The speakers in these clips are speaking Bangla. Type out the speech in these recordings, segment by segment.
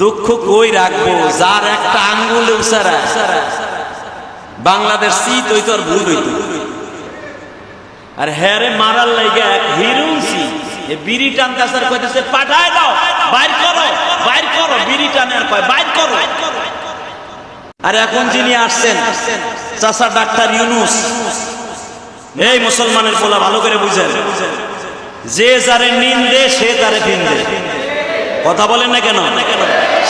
দুঃখ কই রাখব? যার একটা আঙ্গুল উসারা বাংলাদেশ শীত হইতো আর ভুল হইতো। আর হ্যারে মারার লাইগা হিরুনসি এ বিড়ি টানতাসার কইতেছে, পাঠায় দাও, বাইর করো বাইর করো, বিড়ি টানে আর কয়, বাইর করো। আর এখন যিনি আসছেন, চাচা ডাক্তার ইউনুস। এই মুসলমানের পোলা ভালো করে বুঝেন। যে যারে নিন্দে, সে তারে ফিন্দে। কথা বলেন না কেন?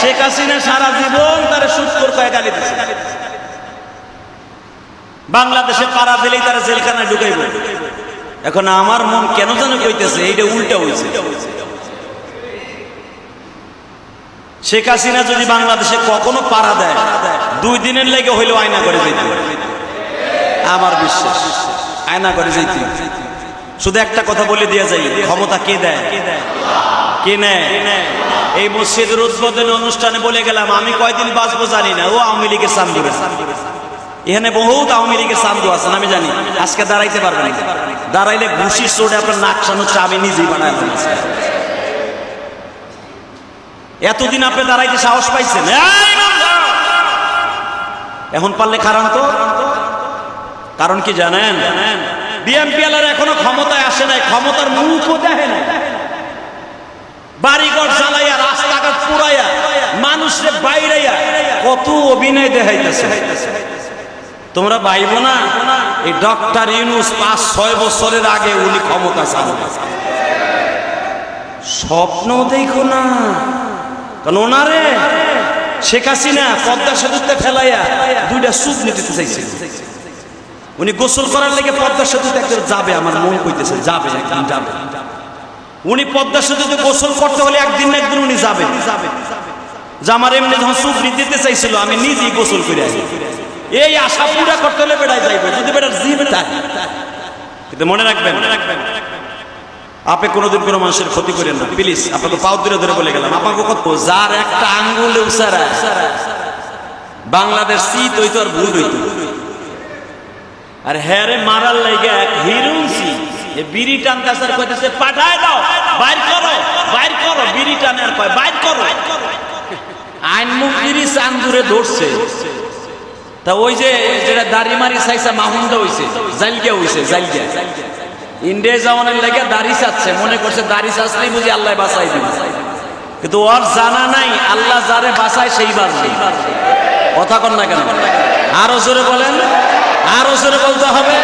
শেখ হাসিনা সারা জীবন তার সুৎকর কয়ে গালি দিচ্ছে বাংলাদেশে পাড়া ফেলেই তারা জেলখানায় ঢুকাইব। এখন আমার মন কেন যেন কইতেছে, এইটা উল্টা হয়েছে শেখ হাসিনা যদি বাংলাদেশে কখনো পাড়া দেয়, দুই দিনের লেগে হইলেও আয়না করে যেতে আমার বিশ্বাস, আয়না করে যেতে শুধু একটা কথা বলে দিয়ে যাই, ক্ষমতা কে দেয়? কে নেয়? এই মসজিদের উদ্বোধনী অনুষ্ঠানে বলে গেলাম, আমি কয়দিন বাঁচবো জানি না, ও আওয়ামী লীগের সামনে এখানে বহুত আওয়ামী লীগের সান্দু আছেন আমি জানি। আজকে দাঁড়াইতে পারবেন। দাঁড়াইলে ঘুষির চোটে আপনার নাক সানুচ্ছে আমি নিজেই বানায় এতদিন আপনি দাঁড়াইতে সাহস পাইছেন? এখন পারলে খারান তো? কারণ কি জানেন জানেন? বিএমপি এলার এখনও ক্ষমতায় আসে নাই, ক্ষমতার মুখও দেখে নাই। বাড়িঘর জ্বালাইয়া, রাস্তাঘাট পুরাইয়া মানুষরে বাইরাইয়া কত অভিনয় দেখাইতেছে। তোমরা ভাইব না, এই ডক্টর ইউনুস পাঁচ, ছয় বছরের আগে উনি ক্ষমতা চালু স্বপ্ন দেখো না, কারণ ওনারে শেখ হাসিনা পদ্মা সেতুতে ফেলাইয়া দুইটা সুদ নিতে চাইছে। উনি গোসল করার লেগে পদ্মা সেতুতে একজন যাবে, আমার মন কইতেছে, যাবে, একদিন যাবে। উনি পদ্মা সেতুতে গোসল করতে হলে একদিন না একদিন উনি যাবে। যে আমার এমনি যখন সুখ দিতে চাইছিল, আমি নিজেই গোসল করে আসি এই আশা পুরা করতে হলে বেড়ায় যাইবে, যদি বেড়ার জীব থাকে। কিন্তু মনে রাখবেন মনে রাখবেন আপনি কোনোদিন কোনো মানুষের ক্ষতি করেন না। প্লিজ, আপনাকে পাও ধরে ধরে বলে গেলাম আপনাকে কত যার একটা আঙ্গুলে উসারা বাংলাদেশ শীত হইতো আর ভুল হইতো। আর হ্যারে মারার লাইগা হিরুনসি এ বিড়ি টানতাসার কইতেছে, পাঠায় দাও, বাইর করো বাইর করো, বিড়ি টানে আর কয়, বাইর করো। আইন মুক্তিরি চান্দুরে ধরছে। তা ওই যে, যেটা দাড়ি মারি চাইছে মাহুন্ডা হইছে জাইলগিয়া হইছে জাইলগিয়া ইন্ডিয়া জামানের লেগে দাড়ি চাচ্ছে, মনে করছে দাড়ি চাচ্লেই বুঝি আল্লাহ বাঁচাই দিবে। কিন্তু ওর জানা নাই, আল্লাহ যারে বাঁচায় সেইবার কথা কন না কেন? আরও জোরে বলেন, আরও জোরে বলতে হবে।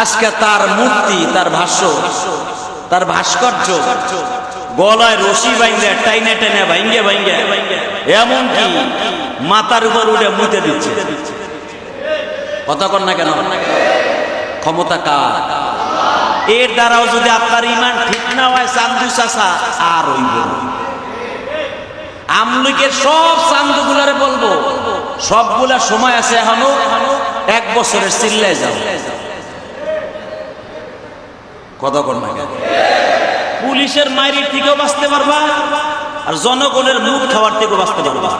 আজকে তার মূর্তি তার ভাষ্য, তার ভাস্কর্য গলায় রশি বাইঙ্গে টাইনে টাইনে ভাইঙ্গে এমন কি মাথার উপর উঠে মুতে দিচ্ছে। কন না কেন? ক্ষমতা কার? এর দ্বারাও যদি আপনার ইমান ঠিক না হয় চান্দু চাষা, আর হইব। আমলিকের সব চান্দুগুলারে বলব। সবগুলা সময় আছে এখনও। এক বছরের চিল্লায় যাও। কথা পুলিশের মায়ের থেকেও বাঁচতে পারবা, আর জনগণের মুখ খাওয়ার থেকেও বাঁচতে পারবা।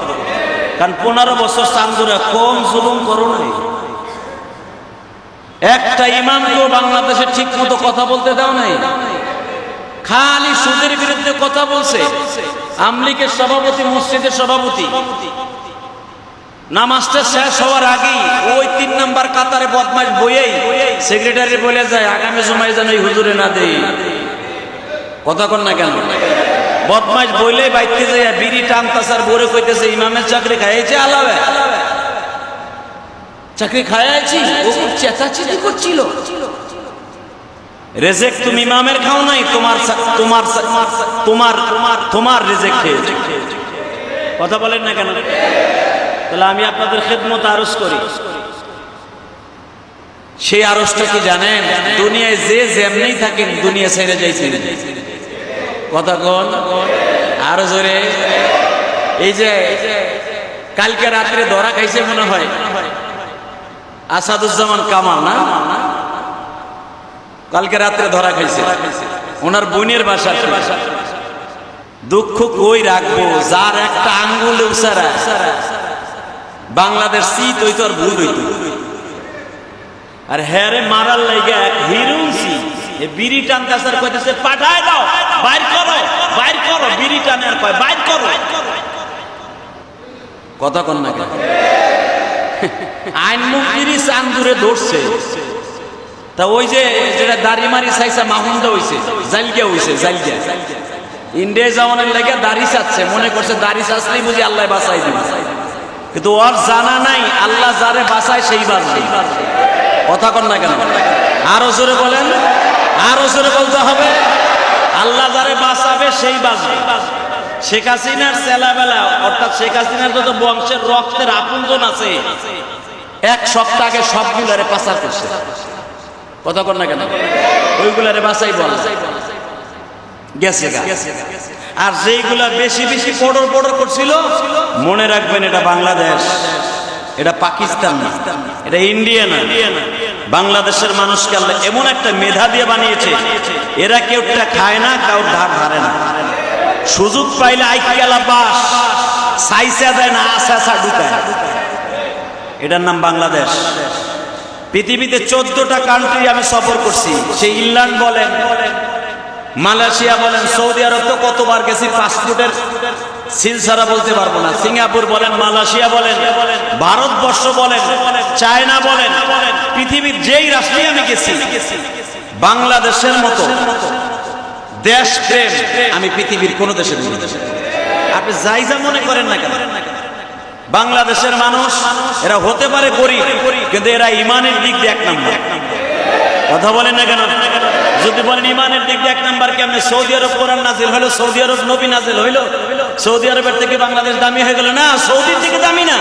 কারণ পনেরো বছর চান্দুরা কম জুলুম করো নাই। একটা ইমামকেও বাংলাদেশে ঠিক মতো কথা বলতে দাও নাই। খালি সুদের বিরুদ্ধে কথা বলছে। আমলিকের সভাপতি, মসজিদের সভাপতি। নামাজটা শেষ হওয়ার আগেই ওই তিন নাম্বার কাতারে বদমাস বইয়েই সেক্রেটারি বলে যায়, আগামী সময় যেন এই হুজুরে না দেই। কথা কন না কেন? বদমাস বইলেই বাইতে যায়, বিড়ি টানতাসার বোরে কইতেছে, ইমামের চাকরি খাইয়েছে আলাবে চাকরি খাইছি ও চেঁচাচেঁচি করছিল। রেজেক তুমি ইমামের খাও নাই, তোমার তোমার তোমার তোমার তোমার রেজেক খেয়েছে কথা বলেন না কেন? তাহলে আমি আপনাদের খেদমত আরজ করি। সেই আরজটা কি জানেন? দুনিয়ায় যে যেমনি থাকেন, দুনিয়া ছেড়ে যাইছে কথা কন? আরও জোরে। এই যে কালকে রাত্রে ধরা খাইছে মনে হয়। আসাদুজ্জামান কামাল না? কালকে রাত্রে ধরা খাইছে। ওনার বোনের বাসা দুঃখ কই রাখব? যার একটা আঙ্গুলে বাংলাদেশ শীত হইতো আর ভুল হইতো। আর হ্যারে মারার লাইগা হিরুনসি এ বিড়ি কইতেছে, পাঠায় বাইর করো বাইর করো টানে আর বাইর কথা না আইন মুক্তিরই চান্দুরে ধরছে। তা ওই যে যেটা দাড়ি মারি চাইছে মাহুন্দা হইছে জালগিয়া হইছে জালগিয়া ইন্ডিয়া যাওয়ানোর লেগে দাড়ি চাচ্ছে মনে করছে দাড়ি চাচ্লেই বুঝি আল্লাহ বাঁচাই দিবে। কিন্তু ওর জানা নাই, আল্লাহ যারে বাঁচায় সেই বাঁচবে কথা কন না কেন? আরও জোরে বলেন, আরও জোরে বলতে হবে, আল্লাহ যারে বাঁচাবে সেই বাঁচবে শেখ হাসিনার চেলাবেলা, অর্থাৎ শেখ হাসিনার যত বংশের রক্তের আপনজন আছে, এক সপ্তাহ আগে সবগুলারে পাচার করছে। কথা কন না কেন? ওইগুলারে বাঁচাই বল গেছে। আর যেইগুলা বেশি বেশি পড়র পড়র করছিল, মনে রাখবেন এটা বাংলাদেশ। এটা পাকিস্তান না। এটা ইন্ডিয়া না। বাংলাদেশের মানুষকে আল্লাহ এমন একটা মেধা দিয়ে বানিয়েছে, এরা কেউটা খায় না, কাউর ধার ধারে না। সুযোগ পাইলে আইকালা বাস, সাইসা দেয় না আসা আসা ঢুকায়। এটার নাম বাংলাদেশ। পৃথিবীতে চোদ্দটা কান্ট্রি আমি সফর করছি সেই ইংল্যান্ড বলেন, মালয়েশিয়া বলেন, সৌদি আরব তো কতবার গেছি, পাসপোর্টের সিল ছাড়া বলতে পারব না সিঙ্গাপুর বলেন, মালয়েশিয়া বলেন, ভারতবর্ষ বলেন, চায়না বলেন, পৃথিবীর যেই রাষ্ট্রে আমি গেছি, বাংলাদেশের মতো দেশ প্রেম আমি পৃথিবীর কোন দেশে। আপনি যাই যা মনে করেন না কেন বাংলাদেশের মানুষ, এরা হতে পারে গরিব, কিন্তু এরা ইমানের দিক দিয়ে এক নম্বর। কথা বলেন না কেন? যদি বলেন ইমানের দিক দিয়ে এক নাম্বার, কেমনে? সৌদি আরব কোরআন নাজিল হলো, সৌদি আরব নবী নাজিল হইল সৌদি আরবের থেকে বাংলাদেশ দামি হয়ে গেল। না, সৌদির থেকে দামি না।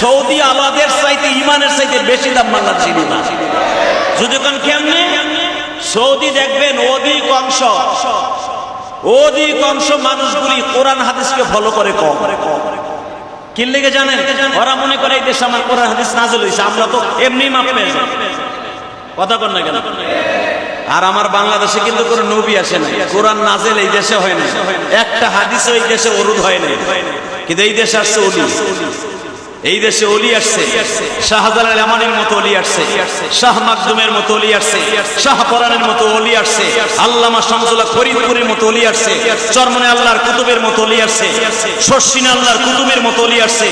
সৌদি আলাদের চাইতে, ইমানের চাইতে বেশি দাম বাংলাদেশের ইমান যদি কোন কেমনে? সৌদি দেখবেন অধিকাংশ অধিকাংশ মানুষগুলি কোরআন হাদিসকে ফলো করে কম। কি লেগে জানেন ওরা মনে করে এই দেশে আমার কোরআন হাদিস নাজিল হয়েছে আমরা তো এমনি মাপ পেয়ে। কথা কন না কেন? আর আমার বাংলাদেশে কিন্তু কোনো নবী আসে না কোরআন নাজেল এই দেশে হয় না একটা হাদিস এই দেশে অরুদ হয় না কিন্তু এই দেশে আসছে অলি এই দেশে অলি আসছে। শাহজালাল আমানের মতো অলি আসছে। শাহ মাকদুমের মতো অলি আসছে। শাহ পরানের মতো অলি আসছে। আল্লামা শামসুল্লাহ ফরিদপুরের মতো অলি আসছে। চরমনে আল্লাহর কুতুবের মতো অলি আসছে। শর্ষিন আল্লাহর কুতুবের মতো অলি আসছে।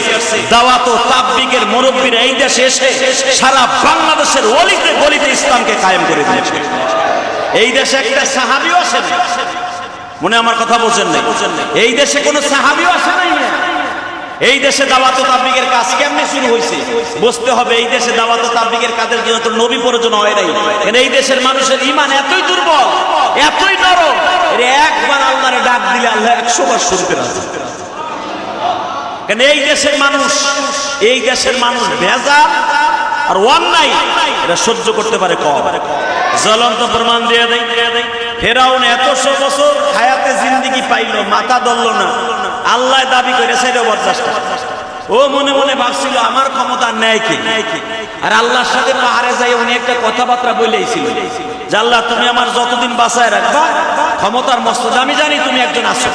দাওয়াত ও তাবলিগের মুরব্বীরা এই দেশে এসে সারা বাংলাদেশের অলিতে গলিতে ইসলামকে কায়েম করে দিয়েছে। এই দেশে একটা সাহাবিও না মনে আমার কথা বলছেন না এই দেশে কোনো সাহাবিও আসে নাই। এই দেশে দাওয়াত তাবলিগের কাজ কেমনে শুরু হয়েছে? বুঝতে হবে, এই দেশে দাওয়াত তাবলিগের কাজের জন্য তো নবী প্রয়োজন হয় নাই। কারণ এই দেশের মানুষের ইমান এতই দুর্বল, এতই নরম একবার আল্লাহরে ডাক দিলে আল্লাহ একশো বার শুনতে রাজি। কেন এই দেশের মানুষ, এই দেশের মানুষ ভেজা আর অন্যায় এটা সহ্য করতে পারে কম। জ্বলন্ত প্রমাণ দিয়ে দেয় ফেরাউন এতশো বছর হায়াতে জিন্দিগি পাইলো, মাথা দলল না। আল্লাহ দাবি করে সেটা বরদাস্ত। ও মনে মনে ভাবছিল, আমার ক্ষমতা নেয় কি? আর আল্লাহর সাথে পাহাড়ে যাই উনি একটা কথাবার্তা বলেইছিল। যে আল্লাহ, তুমি আমার যতদিন বাঁচায় রাখবা, ক্ষমতার মস্ত আমি জানি তুমি একজন আসো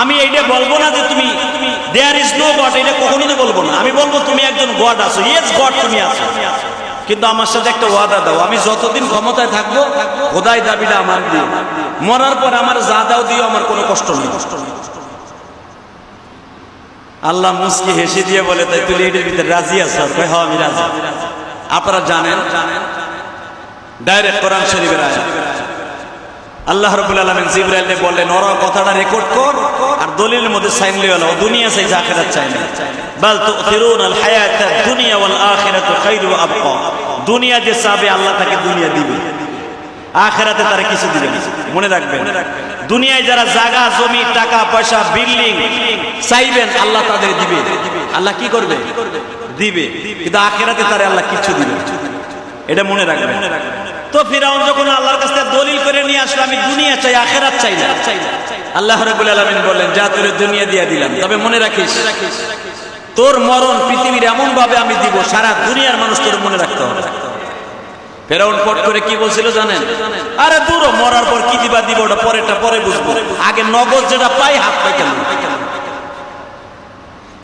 আমি এইটা বলব না যে তুমি দেয়ার ইজ নো গড এটা কখনোই বলব না। আমি বলব তুমি একজন গড আছো। ইয়েস গড তুমি আছো। কিন্তু আমার সাথে একটা ওয়াদা দাও, আমি যতদিন ক্ষমতায় থাকব, খোদাই দাবিটা আমার দিয়ে। মরার পর আমার যা দাও দিও আমার কোনো কষ্ট নেই কষ্ট নেই। আল্লাহ মুসকি হেসে দিয়ে বলে, তাই তুই এটার ভিতরে রাজি আছো? আমি রাজি। আপনারা জানেন, ডাইরেক্ট কোরআন শরীফের আল্লাহ রাব্বুল আলামিন জিবরাইলকে বললেন, ওরা কথাটা রেকর্ড কর আর দলিলের মধ্যে সাইন লিয়ে নাও। দুনিয়া চাই আখিরাত চাই না। বাল তুথিরুন আল হায়াত দুনিয়া ওয়াল আখিরাতু খায়রু ওয়া দুনিয়া যে চাবে, আল্লাহ তাকে দুনিয়া দিবে। আখিরাতে তারা কিছু দিবে মনে রাখবেন দুনিয়ায় যারা জায়গা জমি টাকা পয়সা বিল্ডিং চাইবেন আল্লাহ তাদের দিবে। আল্লাহ কি করবে? দিবে। কিন্তু আখিরাতে তারা আল্লাহ কিছু দিবে এটা মনে রাখবেন। তো ফিরাউন যখন আল্লাহর কাছ থেকে দলিল করে নিয়ে আসলো আমি দুনিয়া চাই আখেরাত চাই না। আল্লাহ রাব্বুল আলামিন বললেন যা তোর দুনিয়া দিয়ে দিলাম। তবে মনে রাখিস তোর মরণ পৃথিবীর এমন ভাবে আমি দিব সারা দুনিয়ার মানুষ তোর মনে রাখতে হবে। ফেরাউন পট করে কি বলছিল জানেন? আরে দূর, মরার পর কি দিবা দিব ওটা পরেরটা পরে বুঝব। আগে নগদ যেটা পাই, হাত পাই কেন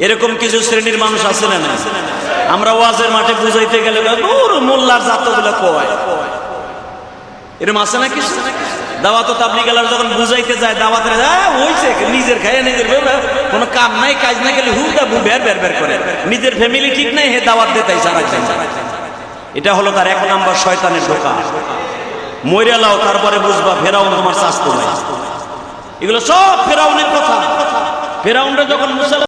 এরকম কিছু শ্রেণির মানুষ আছে না আমরা ওয়াজের মাঠে বুঝাইতে গেলে দূর, মোল্লার জাতগুলো কয়? এরকম আছে না কিছু দাওয়াত তাবলিগালার যখন বুঝাইতে যায়, দাওয়াতের হইছে নিজের খায়, নিজের কোনো কাম নাই, কাজ না গেলে হুদা বু বের বের বের করে। নিজের ফ্যামিলি ঠিক নাই, হে দাওয়াত দেতাই সারা এটা হলো তার এক নম্বর শয়তানের ঢোকা। মরে লাও, তারপরে বুঝবা ফেরাউন তোমার স্বাস্থ্য ভাই এগুলো সব ফেরাউনের কথা। ফেরাউনরা যখন মুসা